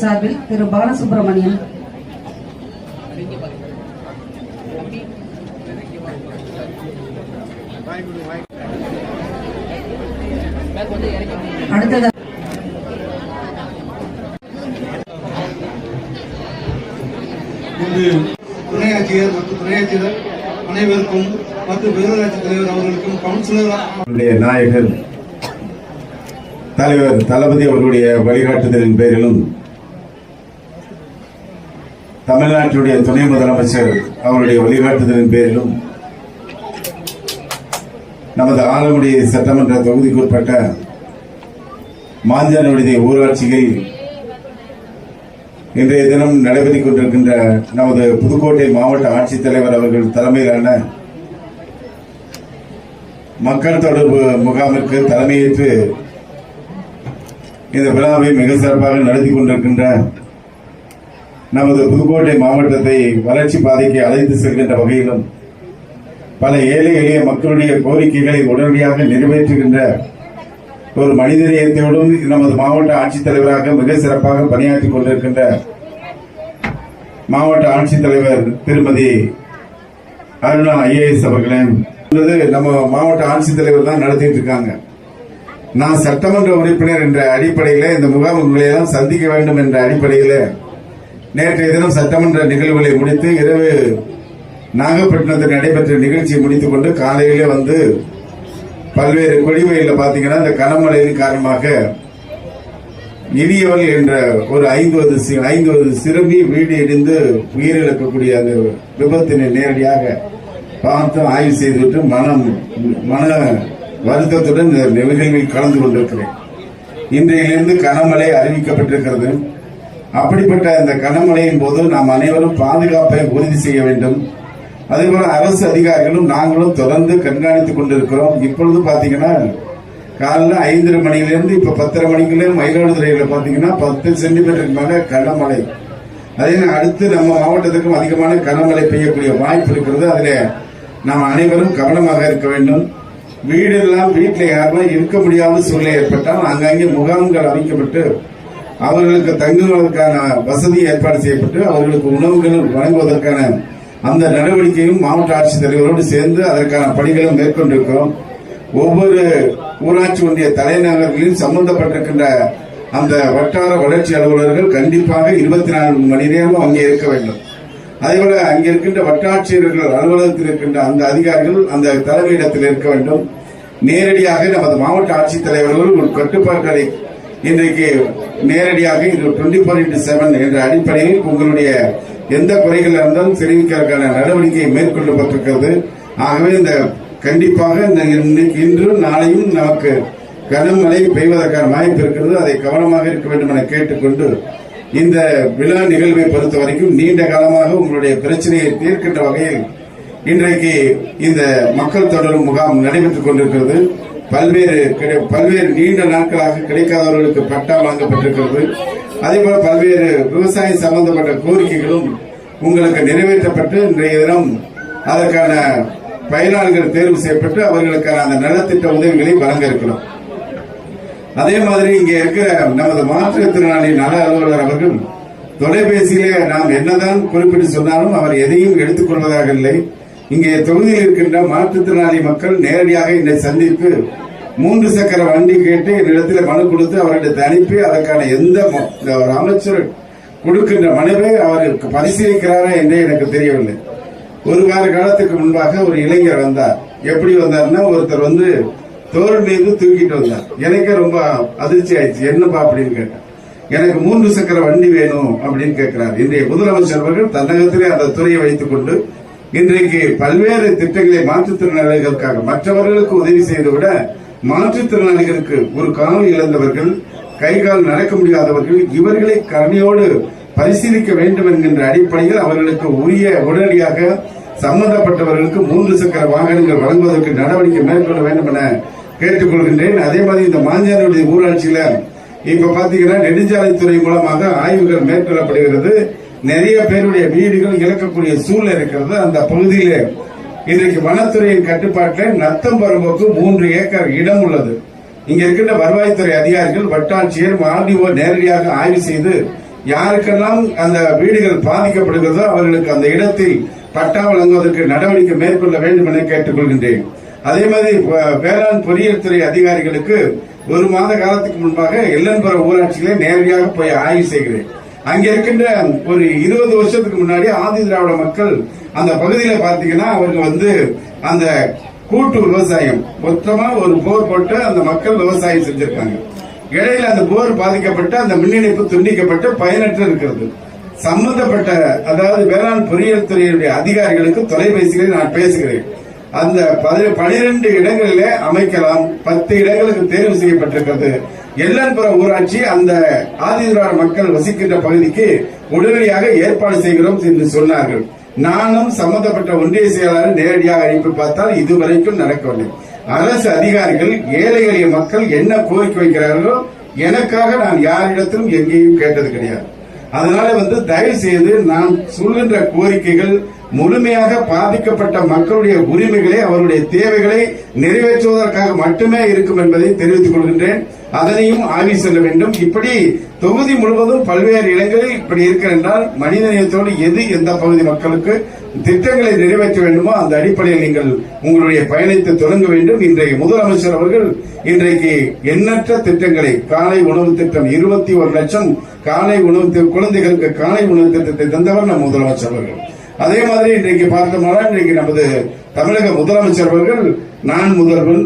சார்பில் திரு பாலசுப்ரமணியன் அடுத்தது இன்று துணை மற்றும் துணையாட்சியர் அனைவருக்கும் மற்றும் பேரூராட்சி தலைவர் அவர்களுக்கும் கவுன்சிலர் நாயகர் தலைவர் தளபதி அவர்களுடைய வழிகாட்டுதலின் பேரிலும் தமிழ்நாட்டினுடைய துணை முதலமைச்சர் அவருடைய வழிகாட்டுதலின் பேரிலும் நமது ஆலங்குடி சட்டமன்ற தொகுதிக்குட்பட்ட மாஞ்சானுடைய ஊராட்சியில் இன்றைய தினம் நடைபெற்றுக் கொண்டிருக்கின்ற நமது புதுக்கோட்டை மாவட்ட ஆட்சித்தலைவர் அவர்கள் தலைமையிலான மக்கள் தொடர்பு முகாமிற்கு தலைமையேற்று இந்த விழாவை மிக சிறப்பாக நடத்தி கொண்டிருக்கின்ற நமது புதுக்கோட்டை மாவட்டத்தை வளர்ச்சி பாதைக்கு அழைத்து செல்கின்ற வகையிலும் பல ஏழை எளிய மக்களுடைய கோரிக்கைகளை உடனடியாக நிறைவேற்றுகின்ற ஒரு மனிதநேயத்தோடும் நமது மாவட்ட ஆட்சித்தலைவராக மிக சிறப்பாக பணியாற்றிக் கொண்டிருக்கின்ற மாவட்ட ஆட்சித்தலைவர் திருமதி அருணா ஐஏஎஸ் அவர்களே நம்ம மாவட்ட ஆட்சித்தலைவர் தான் நடத்திட்டு இருக்காங்க. நான் சட்டமன்ற உறுப்பினர் என்ற அடிப்படையில் இந்த முகாம்களையெல்லாம் சந்திக்க வேண்டும் என்ற அடிப்படையில் நேற்றைய தினம் சட்டமன்ற நிகழ்வுகளை முடித்து இரவு நாகப்பட்டினத்தில் நடைபெற்ற நிகழ்ச்சியை முடித்துக் கொண்டு காலையிலே வந்து பல்வேறு கொடிவகையில் பார்த்தீங்கன்னா இந்த கனமழையின் காரணமாக இடியவள் என்ற ஒரு ஐம்பது ஐம்பது சிறுமி வீடு இடிந்து உயிரிழக்கக்கூடிய அந்த விபத்தினை நேரடியாக பார்த்து ஆய்வு செய்துவிட்டு மனம் மன வருத்தத்துடன் இந்த நிகழ்வில் கலந்து கொண்டிருக்கிறேன். இன்றையிலிருந்து கனமழை அறிவிக்கப்பட்டிருக்கிறது. அப்படிப்பட்ட இந்த கனமழையின் போது நாம் அனைவரும் பாதுகாப்பை உறுதி செய்ய வேண்டும். அதேபோல அரசு அதிகாரிகளும் நாங்களும் தொடர்ந்து கண்காணித்துக் கொண்டிருக்கிறோம். இப்பொழுது பாத்தீங்கன்னா காலைல ஐந்தரை மணியிலிருந்து இப்ப பத்தரை மணிக்குள்ளே மயிலாடுதுறையில பாத்தீங்கன்னா பத்து சென்டிமீட்டருக்கு மேல கனமழை. அதே அடுத்து நம்ம மாவட்டத்துக்கும் அதிகமான கனமழை பெய்யக்கூடிய வாய்ப்பு இருக்கிறது. அதுல நாம் அனைவரும் கவனமாக இருக்க வேண்டும். வீடெல்லாம் வீட்டில் யாருமே இருக்க முடியாத சூழ்நிலை ஏற்பட்டால் அங்கங்கே முகாம்கள் அமைக்கப்பட்டு அவர்களுக்கு தங்குவதற்கான வசதி ஏற்பாடு செய்யப்பட்டு அவர்களுக்கு உணவுகள் வழங்குவதற்கான அந்த நடவடிக்கையும் மாவட்ட ஆட்சித்தலைவரோடு சேர்ந்து அதற்கான பணிகளும் மேற்கொண்டிருக்கிறோம். ஒவ்வொரு ஊராட்சி ஒன்றிய தலைநகர்களிலும் சம்பந்தப்பட்டிருக்கின்ற அந்த வட்டார வளர்ச்சி அலுவலர்கள் கண்டிப்பாக இருபத்தி நான்கு மணி நேரம் அங்கே இருக்க வேண்டும். அதேபோல அங்கே இருக்கின்ற வட்டாட்சியர்கள் அலுவலகத்தில் இருக்கின்ற அந்த அதிகாரிகள் அந்த தலைமையிடத்தில் இருக்க வேண்டும். நேரடியாக நமது மாவட்ட ஆட்சித்தலைவர்கள் ஒரு கட்டுப்பாடுகளை இன்றைக்கு நேரடியாக இது டுவெண்ட்டி ஃபோர் இன்டூ செவன் என்ற அடிப்படையில் உங்களுடைய எந்த குறைகள் இருந்தாலும் தெரிவிக்கிறதுக்கான நடவடிக்கை மேற்கொள்ளப்பட்டிருக்கிறது. ஆகவே இந்த கண்டிப்பாக இன்றும் நாளையும் நமக்கு கனமழை பெய்வதற்கான வாய்ப்பு இருக்கிறது. அதை கவனமாக இருக்க வேண்டும் என கேட்டுக்கொண்டு இந்த விழா நிகழ்வை பொறுத்த வரைக்கும் நீண்ட காலமாக உங்களுடைய பிரச்சனையை தீர்க்கின்ற வகையில் இன்றைக்கு இந்த மக்கள் தொடரும் முகாம் நடைபெற்றுக் கொண்டிருக்கிறது. பல்வேறு கிடை- பல்வேறு நீண்ட நாட்களாக கிடைக்காதவர்களுக்கு பட்டா வழங்கப்பட்டிருக்கிறது அதேபோல பல்வேறு விவசாயம் சம்பந்தப்பட்ட கோரிக்கைகளும் உங்களுக்கு நிறைவேற்றப்பட்டு இன்றைய தினம் அதற்கான பயனாளிகள் தேர்வு செய்யப்பட்டு அவர்களுக்கான அந்த நலத்திட்ட உதவிகளை வழங்க இருக்கிறோம். அதே மாதிரி இங்கே இருக்கிற நமது மாற்றுத்திறனாளி நல அலுவலர் அவர்கள் தொலைபேசியிலே நாம் என்னதான் குறிப்பிட்டு சொன்னாலும் அவர் எதையும் எடுத்துக்கொள்வதாக இல்லை. இங்கே தொகுதியில் இருக்கின்ற மாற்றுத்திறனாளி மக்கள் நேரடியாக என்னை சந்தித்து மூன்று சக்கர வண்டி கேட்டு என்னிடத்தில் மனு கொடுத்து அவர்களிடத்தை அனுப்பி அதற்கான எந்த இந்த ஒரு அமைச்சர் கொடுக்கின்ற மனுவை அவருக்கு பரிசீலிக்கிறாரா என்றே எனக்கு தெரியவில்லை. ஒரு வார காலத்துக்கு முன்பாக ஒரு இளைஞர் வந்தார். எப்படி வந்தார்னா ஒருத்தர் வந்து தோல் மீது தூக்கிட்டு வந்தார். எனக்கே ரொம்ப அதிர்ச்சி ஆயிடுச்சு. என்னப்பா அப்படின்னு கேட்டேன். எனக்கு மூன்று சக்கர வண்டி வேணும் அப்படின்னு கேட்கிறார். இன்றைய முதலமைச்சர் அவர்கள் தன்னகத்திலே அந்த துறையை வைத்துக் கொண்டு இன்றைக்கு பல்வேறு திட்டங்களை மாற்றுத்திறனாளிகளுக்காக மற்றவர்களுக்கு உதவி செய்து விட மாற்றுத்திறனாளிகளுக்கு ஒரு கால் இழந்தவர்கள் கை கால் நடக்க முடியாதவர்கள் இவர்களை கருணையோடு பரிசீலிக்க வேண்டும் என்கின்ற அடிப்படையில் அவர்களுக்கு உரிய உடனடியாக சம்பந்தப்பட்டவர்களுக்கு மூன்று சக்கர வாகனங்கள் வழங்குவதற்கு நடவடிக்கை மேற்கொள்ள வேண்டும் என கேட்டுக்கொள்கின்றேன். அதே மாதிரி இந்த மாஞ்சானுடைய ஊராட்சியில இப்ப பாத்தீங்கன்னா நெடுஞ்சாலைத்துறை மூலமாக ஆய்வுகள் மேற்கொள்ளப்படுகிறது. நிறைய பேருடைய வீடுகள் இழக்கக்கூடிய சூழ்நிலை இருக்கிறது. அந்த பகுதியிலே இன்றைக்கு வனத்துறையின் கட்டுப்பாட்டில் நத்தம்பரம்புக்கு மூன்று ஏக்கர் இடம் உள்ளது. இங்க இருக்கின்ற வருவாய்த்துறை அதிகாரிகள் வட்டாட்சியர் ஆர்டிஓ நேரடியாக ஆய்வு செய்து யாருக்கெல்லாம் அந்த வீடுகள் பாதிக்கப்படுகிறதோ அவர்களுக்கு அந்த இடத்தில் பட்டா வழங்குவதற்கு நடவடிக்கை மேற்கொள்ள வேண்டும் என கேட்டுக்கொள்கின்றேன். அதே மாதிரி வேளாண் பொறியியல் துறை அதிகாரிகளுக்கு ஒரு மாத காலத்துக்கு முன்பாக எல்லன்புரம் ஊராட்சியிலே நேரடியாக போய் ஆய்வு செய்கிறேன். அங்க இருக்கின்ற ஒரு இருபது வருஷத்துக்கு முன்னாடி ஆதி திராவிட மக்கள் அந்த பகுதியில பாத்தீங்கன்னா அவங்க வந்து அந்த கூட்டு விவசாயம் மொத்தமா ஒரு போர் போட்டு அந்த மக்கள் விவசாயம் செஞ்சிருக்காங்க. இடையில அந்த போர் பாதிக்கப்பட்டு அந்த மின் இணைப்பு துண்டிக்கப்பட்டு பயனற்று இருக்கிறது. சம்பந்தப்பட்ட அதாவது வேளாண் பொறியியல் துறையினுடைய அதிகாரிகளுக்கு தொலைபேசிகளில் நான் பேசுகிறேன். அந்த பனிரெண்டு இடங்களிலே அமைக்கலாம் பத்து இடங்களுக்கு தேர்வு செய்யப்பட்டிருக்கிறது. எல்லன்புற ஊராட்சி அந்த ஆதிதிரார் மக்கள் வசிக்கின்ற பகுதிக்கு உடனடியாக ஏற்பாடு செய்கிறோம் என்று சொன்னார்கள். நானும் சம்பந்தப்பட்ட ஒன்றிய செயலாளர் நேரடியாக அழைப்பு பார்த்தால் இதுவரைக்கும் நடக்கவில்லை அரசு அதிகாரிகள் ஏழை எளிய மக்கள் என்ன கோரிக்கை வைக்கிறார்களோ எனக்காக நான் யாரிடத்திலும் எங்கேயும் கேட்டது கிடையாது. அதனால வந்து தயவு செய்து நான் சொல்கின்ற கோரிக்கைகள் முழுமையாக பாதிக்கப்பட்ட மக்களுடைய உரிமைகளை அவருடைய தேவைகளை நிறைவேற்றுவதற்காக மட்டுமே இருக்கும் என்பதை தெரிவித்துக் கொள்கின்றேன். அதனையும் ஆய்வு செல்ல வேண்டும். இப்படி தொகுதி முழுவதும் பல்வேறு இடங்களில் இப்படி இருக்கிறென்றால் மனிதநேயத்தோடு எது எந்த பகுதி மக்களுக்கு திட்டங்களை நிறைவேற்ற வேண்டுமோ அந்த அடிப்படையில் நீங்கள் உங்களுடைய பயணத்தை தொடங்க வேண்டும். இன்றைய முதலமைச்சர் அவர்கள் இன்றைக்கு எண்ணற்ற திட்டங்களை காலை உணவு திட்டம் இருபத்தி ஒரு லட்சம் காலை உணவு குழந்தைகளுக்கு காலை உணவு திட்டத்தை தந்தவர் நம் முதலமைச்சர் அவர்கள். அதே மாதிரி இன்றைக்கு பார்த்தோம்னா இன்றைக்கு நமது தமிழக முதலமைச்சர் அவர்கள் நான் முதல்வன்